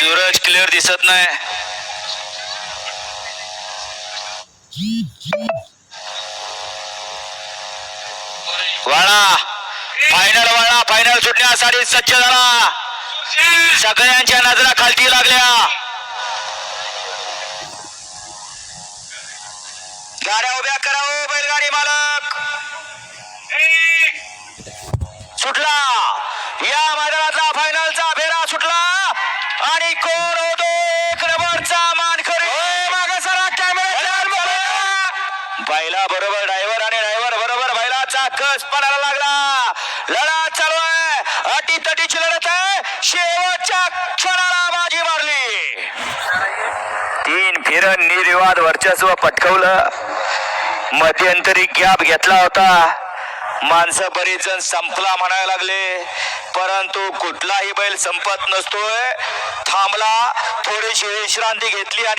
युवराज clear दिसत नाही. वाळा फायनल वाळा फायनल सुटण्यासाठी सज्ज झाला. सगळ्यांच्या नजरा खालती लागल्या. गाड्या उभ्या करा हो बैलगाडी मालक. सुटला. या मैदानातला बैला बरोबर ड्रायव्हर आणि ड्रायव्हर बरोबर बैलाचा कस पडायला लागला. लढा चालू आहे. अटी तटीची लढत आहे. शेवटच्या क्षणाला बाजी मारली. तीन फिरण निर्विवाद वर्चस्व पटकवलं. मध्यंतरी गॅप घेतला होता. माणसं बरीच जण संपला म्हणायला लागले. परंतु कुठलाही बैल संपत नसतोय. थांबला. थोडीशी विश्रांती घेतली आणि